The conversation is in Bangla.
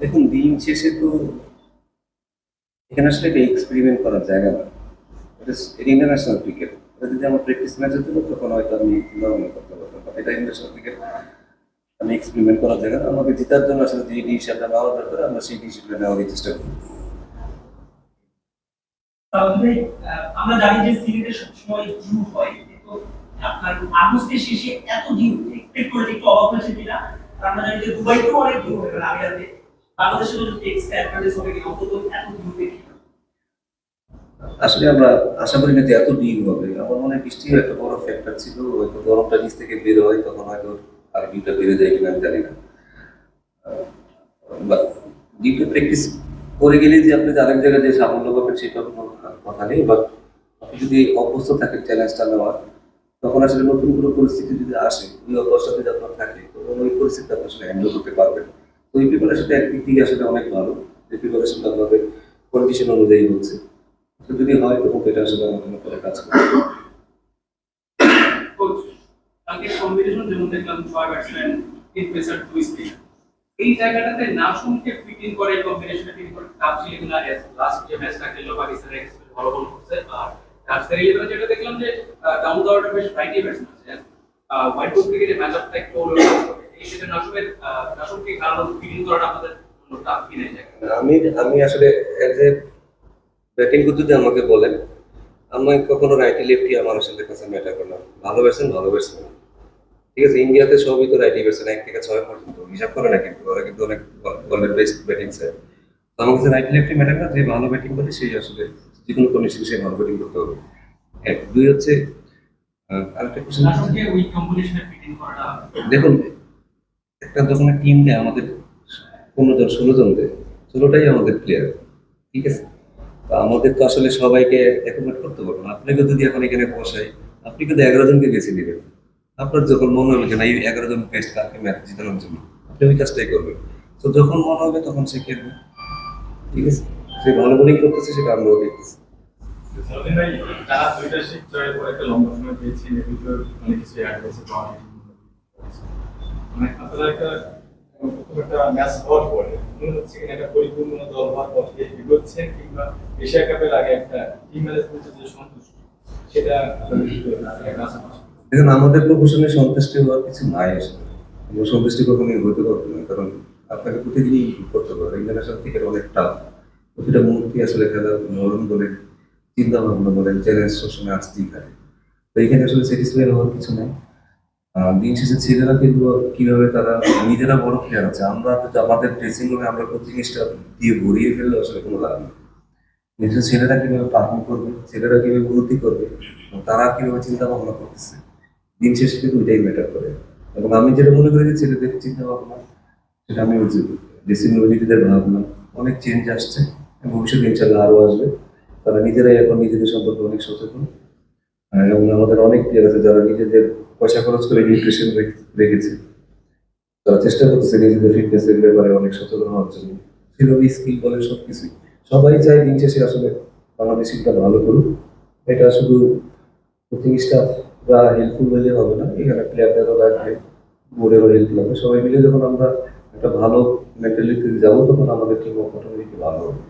দেখুন, দিন শেষে তো এখানে আসলে এটা এক্সপেরিমেন্ট করার জায়গা না। এটা ইন্টারন্যাশনাল ক্রিকেট এটা যদি আমার প্র্যাকটিস ম্যাচ হতো তখন হয়তো আমি চিন্তা করতে পারতাম এটা ইন্টারন্যাশনাল ক্রিকেট আমি এক্সপেরিমেন্ট করার জায়গা না। আমাকে জেতার জন্য আসলে যে ডিসিশনটা নেওয়া দরকার, আমরা সেই ডিসিশনটা নেওয়ার চেষ্টা করি। আমরা জানি যে সিরিজে সবসময় ডিউ হয়, কিন্তু আপনার আগস্টের শেষে এত ডিউ এক্সপেক্ট একটু অবাক হয়েছে কিনা? আমরা জানি যে দুবাইতেও অনেক ডিউ হয়ে গেল আগে। আসলে আমরা আশা করি না যে এত ডিউ হবে। আমার মনে হয় বৃষ্টিও একটা বড় ফ্যাক্টর ছিল। হয়তো গরমটা নিচ থেকে বের হয়, তখন হয়তো আর ডিউটা বেড়ে যায় কিনা আমি জানি না। ডিউটা প্র্যাকটিস করে গেলে যে আপনি আরেক জায়গায় যে সাফল্য পাবেন সেটা কোনো কথা নেই। বাট আপনি যদি অভ্যস্ত থাকেন চ্যালেঞ্জটা নেওয়ার, তখন আসলে নতুন কোনো পরিস্থিতি যদি আসে, ওই অভ্যাসটা যদি আপনার থাকে, তখন ওই পরিস্থিতি আপনার আসলে হ্যান্ডেল করতে পারবেন। তো ওই প্রিপারেশনটা একদিক থেকে আসলে অনেক ভালো। যে প্রিপারেশনটা আপনাদের কন্ডিশন অনুযায়ী হচ্ছে। যদি হয় তখন এটা আসলে আমাদের মতো কাজ করে দেখলাম এই ফিট করে কম্বিনেশনে করে লাস্ট যে ম্যাচটা খেললো, পাকিস্তানের ভালো বল করছে, আর রাজশাহী যেটা দেখলাম যে দ্য বেশ রাইটি ব্যাটসম্যান আছেন হোয়াইট বল ম্যাচ আপটা একটু আমি আমি আসলে এজ এ ব্যাটিং করতে যদি আমাকে বলেন আমি কখনো রাইটি লেফটি আমার আসলে কাছে ম্যাটার করে না। ভালো ব্যাটসম্যান ভালো ব্যাটসম্যান ঠিক আছে ইন্ডিয়াতে সবই তো রাইটি ব্যাটসম্যান এক থেকে ছয় পর্যন্ত। হিসাব করে না কিন্তু ওরা কিন্তু অনেক ওয়ার্ল্ডের বেস্ট ব্যাটিং স্যার তো আমার কাছে রাইটি লেফটি ম্যাটার না যে ভালো ব্যাটিং করে সেই আসলে যে কোনো কন্ডিশন সে ভালো ব্যাটিং করতে হবে। এক। দুই হচ্ছে আরেকটা কোশ্চেন দেখুন একটা যখন টিম দেয় আমাদের পনেরো জন, ষোলো জন দেয় ষোলোটাই আমাদের প্লেয়ার ঠিক আছে? তো আমাদের তো আসলে সবাইকে অ্যাকোমোডেট করতে পারব না। আপনাকে যদি এখন এখানে বসাই, আপনি কিন্তু এগারো জনকে বেছে নেবেন। আপনার যখন মনে হবে না, এই এগারো জন বেস্ট কালকে ম্যাচ জিতানোর জন্য, আপনি ওই কাজটাই করবেন। তো যখন মনে হবে তখন সে খেলবে, ঠিক আছে? সে ভালো বোলিং করতেছে, সেটা আমরাও দেখতেছি। একটা লম্বা সময় অ্যাড হয়েছে তো অনেক মানে আপনারা একটা ম্যাচ হচ্ছে একটা কিংবা কাপের আগে একটা যে সন্তুষ্ট সেটা আমাদের প্রফেশনে সন্তুষ্টি হওয়ার কিছু নাই আসলে। সন্তুষ্টি কখনোই হতে পারব না, কারণ আপনাকে প্রতিদিনই করতে হবে। ইন্টারন্যাশনাল ক্রিকেট অনেক টাফ প্রতিটা মুহূর্তে আসলে খেলার ধরন বলে চিন্তা ভাবনা বলেন চ্যালেঞ্জ সবসময় আসতেই থাকে। তো এখানে আসলে স্যাটিসফাই হওয়ার কিছু নাই। দিন শেষে ছেলেরা কিন্তু কীভাবে তারা নিজেরা বড় প্লেয়ার আছে, আমরা তো আমাদের ড্রেসিং রুমে আমরা কোচিং স্টাফ দিয়ে ভরিয়ে ফেললে আসলে কোনো লাভ নেই। নিজের ছেলেরা কীভাবে পারফর্ম করবে, ছেলেরা কীভাবে উন্নতি করবে, তারা কীভাবে চিন্তা ভাবনা করতেছে, দিন শেষে কিন্তু ওইটাই ম্যাটার করে। এবং আমি যেটা মনে করি যে ছেলেদের চিন্তা ভাবনা সেটা আমি ড্রেসিং রুমে নিজেদের ভাবনা, অনেক চেঞ্জ আসছে এবং ভবিষ্যতে ইনশাল্লাহ আরও আসবে। তারা নিজেরাই এখন নিজেদের সম্পর্কে অনেক সচেতন। এবং আমাদের অনেক প্লেয়ার আছে যারা নিজেদের পয়সা খরচ করে নিউট্রিশন রেখেছে। তারা চেষ্টা করতেছে নিজেদের ফিটনেসের ব্যাপারে অনেক সচেতন হওয়ার জন্য। সেভাবে স্কিল বলে সব কিছুই সবাই চায় দিন শেষে আসলে বাংলাদেশ টিমটা ভালো করুক। এটা শুধু কোচিং স্টাফরা হেল্পফুল হলে হবে না, এখানে প্লেয়ারদেরও লাগবে বোর্ডেরও হেল্প লাগবে। সবাই মিলে যখন আমরা একটা ভালো মেন্টালিটি যাব, তখন আমাদের টিম অটোমেটিকলি ভালো হবে।